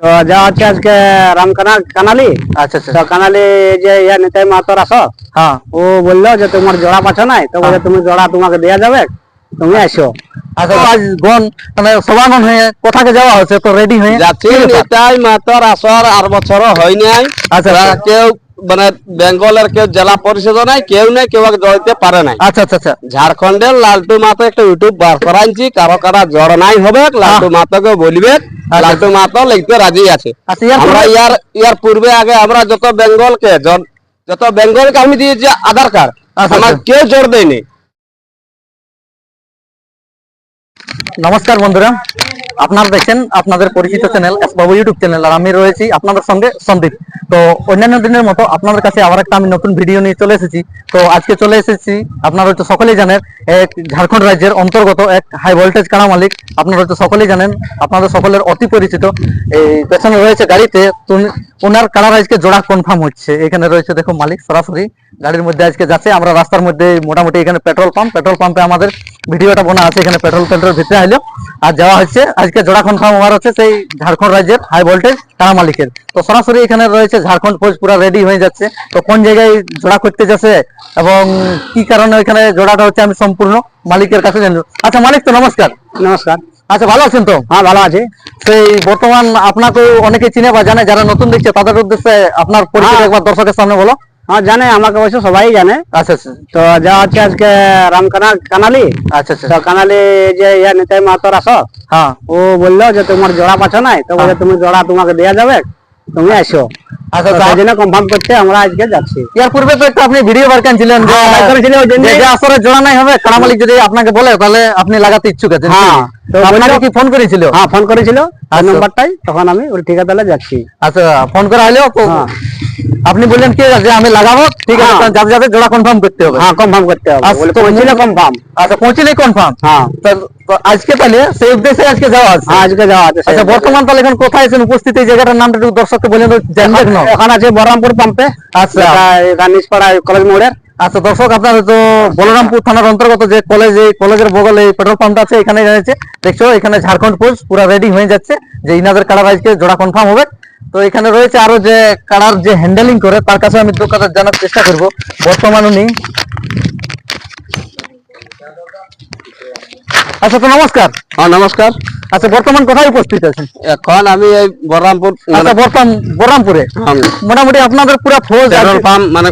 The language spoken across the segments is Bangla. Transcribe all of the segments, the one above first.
তো যা হচ্ছে আজকে রামকানা কানালি? আচ্ছা আচ্ছা কানালি যে ইয়া নিতাই মাতর আসো হ্যাঁ। ও বলল যে তোমার জোড়া পাচ্ছ নাই তো বলে তুমি জোড়া তোমাকে দেয়া যাবে তুমি আসো আচ্ছা আজ গন মানে সবাগন হয়ে কোথাকে যাওয়া হচ্ছে তো রেডি হয়ে। যাচ্ছি নিতাই মাতর আসর আর বছর হয় নাই। আচ্ছা কেউ মানে বেঙ্গলের কেউ জেলা পরিষদ নাই কেউ নাই কেউ জড়িতে পারে নাই। আচ্ছা আচ্ছা আচ্ছা। ঝাড়খণ্ডের লালটু মাতো একটা ইউটিউব বার করাইছি কারও কারা জড় নাই হবে লালটু মাতোকে বলবে লালটু মাতো লিখতে রাজি আছে। আচ্ছা আমরা পূর্বে- ইয়ার ইয়ার পূর্বে আগে আমরা যত বেঙ্গলকে কে যত বেঙ্গলকে আমি দিয়েছি আধার কার্ড আচ্ছা, আমার আচ্ছা। কেউ জোর দেয়নি। নমস্কার বন্ধুরা। আপনারা দেখছেন আপনাদের পরিচিত চ্যানেল বাবু ইউটিউব চ্যানেল আর আমি রয়েছি আপনাদের সঙ্গে সন্দীপ। তো অন্যান্য দিনের মতো আপনাদের কাছে আবার একটা আমি নতুন ভিডিও নিয়ে চলে এসেছি। তো আজকে চলে এসেছি, আপনারা হয়তো সকলেই জানেন, এক ঝাড়খণ্ড রাজ্যের অন্তর্গত এক হাই ভোল্টেজ কাড়া মালিক। আপনারা হয়তো সকলেই জানেন, আপনাদের সকলের অতি পরিচিত। এই পেছনে রয়েছে গাড়িতে ওনার কাড়ার আজকে জোড়া কনফার্ম হচ্ছে। এখানে রয়েছে দেখো মালিক, সরাসরি গাড়ির মধ্যে আজকে যাচ্ছে। আমরা রাস্তার মধ্যে মোটামুটি এখানে পেট্রোল পাম্প পেট্রোল পাম্পে আমাদের ভিডিওটা বোনা আছে। এখানে পেট্রোল পেট্রোল ভিতরে আইলো। আর যাওয়া হচ্ছে আজকে জোড়া কনফার্ম হওয়ার হচ্ছে সেই ঝাড়খণ্ড রাজ্যের হাই ভোল্টেজ কারা মালিকের। তো সরাসরি এখানে রয়েছে ঝাড়খণ্ড ফৌজ পুরো রেডি হয়ে যাচ্ছে। তো কোন জায়গায় জোড়া করতে যাচ্ছে এবং কি কারণে এখানে জোড়াটা হচ্ছে আমি সম্পূর্ণ মালিকের কাছে জানব। আচ্ছা মালিক তো নমস্কার। নমস্কার। আচ্ছা ভালো আছেন তো? হ্যাঁ ভালো আছি। সেই বর্তমান আপনাকে অনেকে চিনে বা জানে যারা নতুন দেখছে তাদের উদ্দেশ্যে আপনার পরিচয় হ্যাঁ। একবার দর্শকের সামনে বলো। হ্যাঁ জানে আমাকে অবশ্য সবাই জানে। আচ্ছা আচ্ছা। তো যা হচ্ছে আজকে রামকানা কানালি। আচ্ছা আচ্ছা। তো কানালি যে ইয়া নিতাই মাতর আসো হ্যাঁ। ও বলল যে তোমার জোড়া পাচ্ছ নাই তো বলে তুমি জোড়া তোমাকে দেয়া যাবে তুমি আসো। আচ্ছা তো আচ্ছা জন্য কনফার্ম করতে আমরা আজকে যাচ্ছি। ইয়ার পূর্বে তো একটা আপনি ভিডিও বার ছিলেন যে হ্যাঁ, আসরে জোড়া নাই হবে কারা মালিক যদি আপনাকে বলে তাহলে আপনি লাগাতে ইচ্ছুক আছেন। হ্যাঁ, আপনাকে কি ফোন করেছিল? হ্যাঁ ফোন করেছিল। আচ্ছা। নাম্বারটাই তখন আমি ওর ঠিক আছে তাহলে যাচ্ছি। আচ্ছা ফোন করা হলেও হ্যাঁ। আপনি বললেন কি যে আমি লাগাবো? ঠিক আছে। যাতে যাতে জোড়া কনফার্ম করতে হবে। হ্যাঁ কনফার্ম করতে হবে। আচ্ছা, বলে পৌঁছিলে কনফার্ম আচ্ছা পৌঁছলেই কনফার্ম হ্যাঁ। তো আজকে তাহলে সেই উদ্দেশ্যে আজকে যাওয়া আছে? হ্যাঁ আজকে যাওয়া আছে আচ্ছা বর্তমান তাহলে এখন কোথায় আছেন উপস্থিত এই জায়গাটার নামটা একটু দর্শককে বলে জানবেন না ওখানে আছে বহরমপুর পাম্পে আচ্ছা। রানিসপাড়া কলেজ মোড়ের। আচ্ছা দর্শক আপনার তো বলরামপুর থানার অন্তর্গত যে কলেজ এই কলেজের বগলে এই পেট্রোল পাম্পটা আছে এখানে রয়েছে। দেখছ এখানে ঝাড়খণ্ড পুলিশ পুরো রেডি হয়ে যাচ্ছে। যে ইনাদের কাড়ার আজকে জোড়া কনফার্ম হবে। তো এখানে রয়েছে আরও যে কাড়ার যে হ্যান্ডেলিং করে তার কাছে আমি দু কথা জানার চেষ্টা করব। বর্তমান উনি আচ্ছা তো নমস্কার। হ্যাঁ নমস্কার। আচ্ছা বর্তমান কোথায় উপস্থিত আছেন? এখন আমি এই বহরমপুর আচ্ছা বর্তমান বরামপুরে মোটামুটি আপনাদের পুরো ফৌজ পাম্প মানে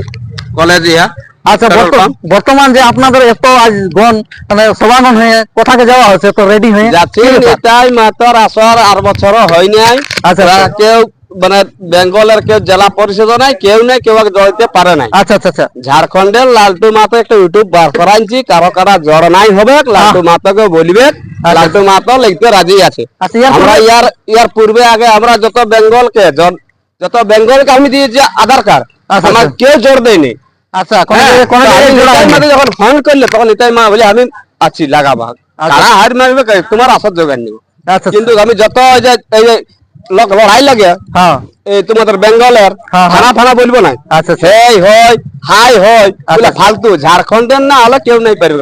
কলেজ ইয়া। আচ্ছা পেট্রোল বর্ত- পাম্প। বর্তমান যে আপনাদের এত আজ গণ মানে সমাগম হয়ে কোথাকে যাওয়া হচ্ছে? তো রেডি হয়ে যাচ্ছি? নিতাই মাতর আসর আর বছর হয় নাই। আচ্ছা, আচ্ছা। কেউ মানে বেঙ্গলের কেউ জেলা পরিষদ নাই কেউ নাই কেউ জড়িতে পারে নাই। আচ্ছা আচ্ছা আচ্ছা। ঝাড়খণ্ডের লালটু মাতো একটা ইউটিউব বার করাইছি কারও কারা জড় নাই হবে লালটু মাতোকে বলবে লালটু মাতো লিখতে রাজি আছে। আচ্ছা আমরা ইয়ার ইয়ার পূর্বে আগে আমরা যত বেঙ্গলকে য- যত বেঙ্গলকে আমি দিয়েছি আধার কার্ড আচ্ছা, আমার আচ্ছা। কেউ জোর দেয়নি। আচ্ছা হ্যাঁ, যখন ফোন করলে তখন নিতাই মা বলে আমি আছি লাগাবা। আচ্ছা। হার মারবে তোমার আসার যোগান নিব আচ্ছা কিন্তু আমি যত এই যে এই যে লোক লড়াই লাগে হ্যাঁ এই তোমাদের বেঙ্গলের হ্যাঁ, হ্যাঁ। থানা থানা বলব না? আচ্ছা আচ্ছা। হয় হাই হয় বলে ফালতু ঝাড়খণ্ডের না হলে কেউ নাই পারবে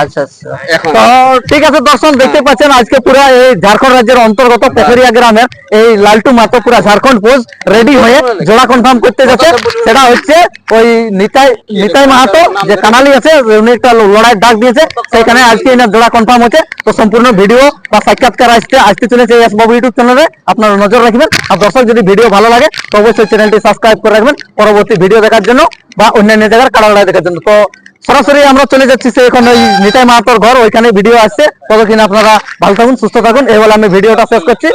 আচ্ছা আচ্ছা। তো ঠিক আছে দর্শন দেখতে পাচ্ছেন আজকে পুরো এই ঝাড়খণ্ড রাজ্যের অন্তর্গত পোখরিয়া গ্রামের এই লালটু মাতো পুরো ঝাড়খণ্ড পোস্ট রেডি হয়ে জোড়া কনফার্ম করতে যাচ্ছে। সেটা হচ্ছে ওই নিতাই নিতাই মাহাতো যে কানালি আছে উনি একটা লড়াই ডাক দিয়েছে সেখানে আজকে এনার জোড়া কনফার্ম হচ্ছে। তো সম্পূর্ণ ভিডিও বা সাক্ষাৎকার আসতে আসতে চলেছে এস বাবু ইউটিউব চ্যানেলে আপনারা নজর রাখবেন। আর দর্শক যদি ভিডিও ভালো লাগে, তো অবশ্যই চ্যানেলটি সাবস্ক্রাইব করে রাখবেন। পরবর্তী ভিডিও দেখার জন্য বা অন্যান্য জায়গার কাড়া দেখার জন্য। তো সরাসরি আমরা চলে যাচ্ছি সে এখন ওই নিতাই মাহাতোর ঘর ওইখানে ভিডিও আসছে। ততক্ষণ আপনারা ভালো থাকুন, সুস্থ থাকুন। এই বলে আমি ভিডিওটা শেষ করছি।